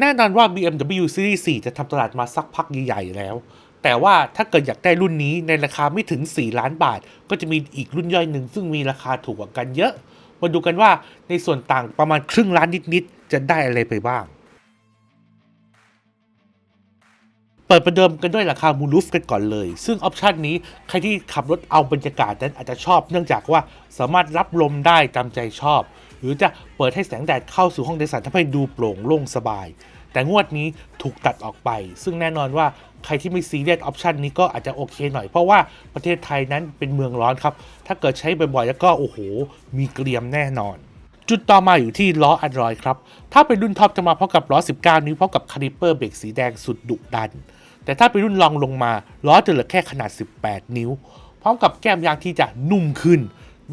แน่นอนว่า BMW Series 4 จะทำตลาดมาสักพักใหญ่ๆแล้ว แต่ว่าถ้าเกิดอยากได้รุ่นนี้ในราคาไม่ถึง 4 ล้านบาท ก็จะมีอีกรุ่นย่อยหนึ่ง ซึ่งมีราคาถูกกว่ากันเยอะ มาดูกันว่าในส่วนต่างประมาณครึ่งล้านนิดๆ จะได้อะไรไปบ้าง เปิดประเดิมกันด้วยราคามูลูฟกันก่อนเลย ซึ่งออปชันนี้ใครที่ขับรถเอาบรรยากาศนั้นอาจจะชอบ เนื่องจากว่าสามารถรับลมได้ตามใจชอบ รือจะเปิดให้แสงแดดเข้าสู่ห้องโดยสารทำให้ดูโปร่งโล่งสบาย แต่งวดนี้ถูกตัดออกไป ซึ่งแน่นอนว่าใครที่ไม่ซีเรียสออปชันนี้ก็อาจจะโอเคหน่อย เพราะว่าประเทศไทยนั้นเป็นเมืองร้อนครับ ถ้าเกิดใช้บ่อยๆ แล้วก็โอ้โห มีเกรียมแน่นอนจุดต่อมาอยู่ที่ล้อ Android ครับ ถ้าเป็นรุ่นท็อปจะมาพร้อมกับล้อ 19 นิ้วพร้อมกับคาลิเปอร์เบรกสีแดงสุดดุดัน แต่ถ้าเป็นรุ่นรองลงมา ล้อจะเหลือแค่ขนาด 18 นิ้ว พร้อมกับแก้มยางที่จะนุ่มขึ้น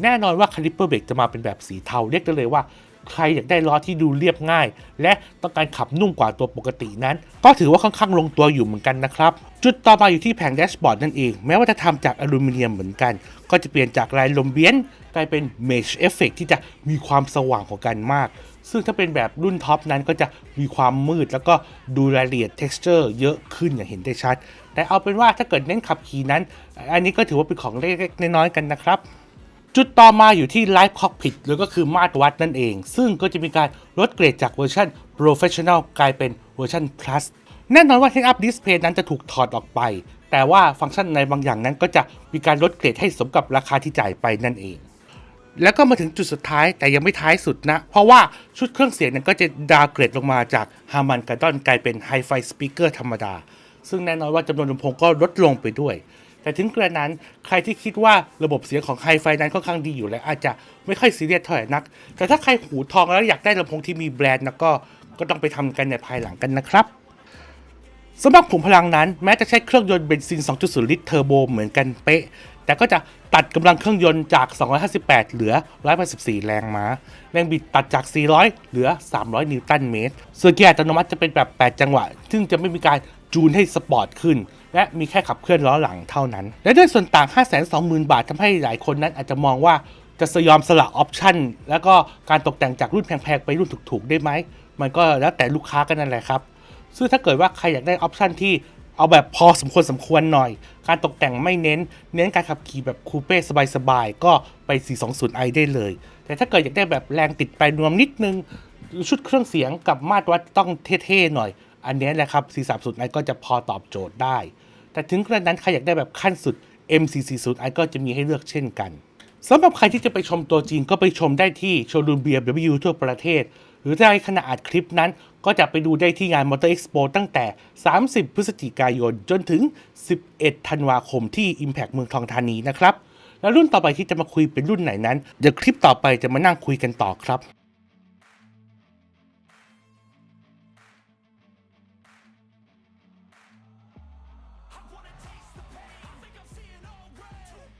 แน่นอนว่าคาลิปเปอร์เบรกจะมาเป็นแบบสีเทาเรียกได้เลยว่า ใครอยากได้ล้อที่ดูเรียบง่าย และต้องการขับนุ่มกว่าตัวปกตินั้น ก็ถือว่าค่อนข้างลงตัวอยู่เหมือนกันนะครับ จุดต่อมาอยู่ที่แผงแดชบอร์ดนั่นเอง แม้ว่าจะทำจากอลูมิเนียมเหมือนกัน ก็จะเปลี่ยนจากลายลมเบี้ยนกลายเป็นเมชเอฟเฟกที่จะมีความสว่างกว่ากันมาก ซึ่งถ้าเป็นแบบรุ่นท็อปนั้นก็จะมีความมืด แล้วก็ดูรายละเอียด texture เยอะขึ้นอย่างเห็นได้ชัด แต่เอาเป็นว่าถ้าเกิดเน้นขับขี่นั้น อันนี้ก็ถือว่าเป็นของเล็กๆน้อยๆกันนะครับ จุดต่อมาอยู่ที่ Live Cockpit หรือก็คือมาตรวัดนั่นเอง ซึ่งก็จะมีการลดเกรดจากเวอร์ชัน Professional กลายเป็นเวอร์ชัน Plus แน่นอนว่า Head Up Display นั้นจะถูกถอดออกไป แต่ว่าฟังก์ชันในบางอย่างนั้นก็จะมีการลดเกรดให้สมกับราคาที่จ่ายไปนั่นเอง แล้วก็มาถึงจุดสุดท้ายแต่ยังไม่ท้ายสุดนะ เพราะว่าชุดเครื่องเสียงนั้นก็จะดาวเกรดลงมาจาก Harman Kardon กลายเป็น Hi-Fi Speaker ธรรมดา ซึ่งแน่นอนว่าจำนวนลำโพงก็ลดลงไปด้วย แต่ถึงกระนั้นใครที่คิดว่าระบบเสียงของไฮไฟนั้นค่อนข้างดีอยู่แล้ว อาจจะไม่ค่อยซีเรียสเท่าไหร่นัก แต่ถ้าใครหูทองแล้วอยากได้ลำโพงที่มีแบรนด์แล้วก็ก็ต้องไปทำกันในภายหลังกันนะครับสำหรับขุมพลังนั้นแม้จะใช้เครื่องยนต์เบนซิน 2.0 ลิตรเทอร์โบเหมือนกันเป๊ะ แต่ก็จะตัดกำลังเครื่องยนต์จาก 258 เหลือ 184 แรงม้า แรงบิดตัดจาก 400 เหลือ 300 นิวตันเมตร ส่วนเกียร์อัตโนมัติจะเป็นแบบ 8 จังหวะ ซึ่งจะไม่มีการจูนให้สปอร์ตขึ้น และมีแค่ขับเคลื่อนล้อหลังเท่านั้น และด้วยส่วนต่าง 520,000 บาททำให้หลายคนนั้นอาจจะมองว่าจะสยอมสละออปชั่นแล้วก็การตกแต่งจากรุ่นแพงๆ ไปรุ่นถูกๆ ได้ไหม มันก็แล้วแต่ลูกค้ากันนั่นแหละครับ ซึ่งถ้าเกิดว่าใครอยากได้ออปชันที่เอาแบบพอสมควรสมควรหน่อย การตกแต่งไม่เน้น เน้นการขับขี่แบบคูเป้สบายๆ ก็ไป 420i ได้เลย แต่ถ้าเกิดอยากได้แบบแรงติดไปนวมนิดนึง ชุดเครื่องเสียงกับมาตรวัดต้องเท่ๆ หน่อย อันนี้แหละครับ 430i ก็จะพอตอบโจทย์ได้ แต่ถึงกระนั้นใครอยากได้แบบขั้นสุด M440i ก็จะมีให้เลือกเช่นกันสำหรับใครที่จะไปชมตัวจริงก็ไปชมได้ที่โชว์รูม BMW ทั่วประเทศ หรือถ้าในขณะอัดคลิปนั้น ก็จะไปดูได้ที่งาน Motor Expo ตั้งแต่ 30 พฤศจิกายน จนถึง 11 ธันวาคมที่ Impact เมืองทองธานีนะครับ แล้วรุ่นต่อไปที่จะมาคุยเป็นรุ่นไหนนั้น เดี๋ยวคลิปต่อไปจะมานั่งคุยกันต่อครับ